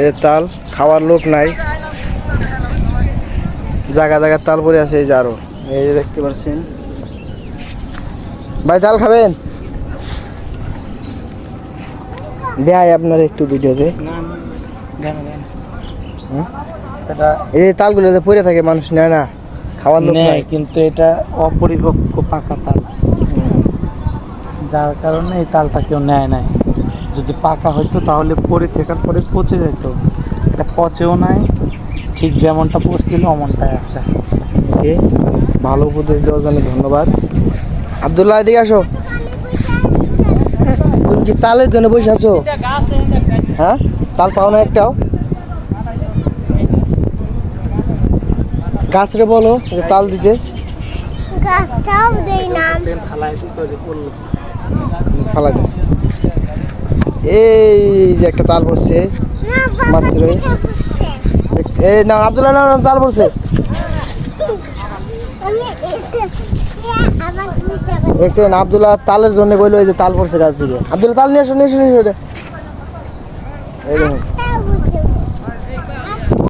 এই তাল খাওয়ার লোক নাই। জায়গা জায়গায় তাল পরে আছে এই যে আরও। এই যে দেখতে পাচ্ছেন। ভাই তাল খাবেন? দেয় আপনার একটু ভিডিওতে। এই তালগুলো পরে থাকে মানুষ নেয় না। খাওয়ার লোক নেয় নাই। কিন্তু এটা অপরিপক্ক পাকা তাল। যার কারণে এই তালটা কেউ নেয় নাই। যদি পাকা হইতো তাহলে পরে থাকার পরে পচে যেত এটা পচেও নাই ঠিক যেমনটা পচছিল অমনটাই আছে। ওকে ভালো উপদেশ দেওয়ার জন্য ধন্যবাদ। আবদুল্লাহ এদিকে আসো। তুমি কি তালের জন্য বসে আছো? হ্যাঁ তাল পাও না একটাও? গাছরে বলো যে তাল দিতে। গাছটাও দেই না। ফালা দাও। এই যে একটা তাল পড়ছে মাত্র। এই না, আবদুল্লাহ, না তাল পড়ছে দেখছেন, আবদুল্লাহ তালের জন্য বলল এই যে তাল পড়ছে গাছ থেকে আবদুল্লাহ, তাল নিয়ে আসো নিয়ে আসো এই দেখুন।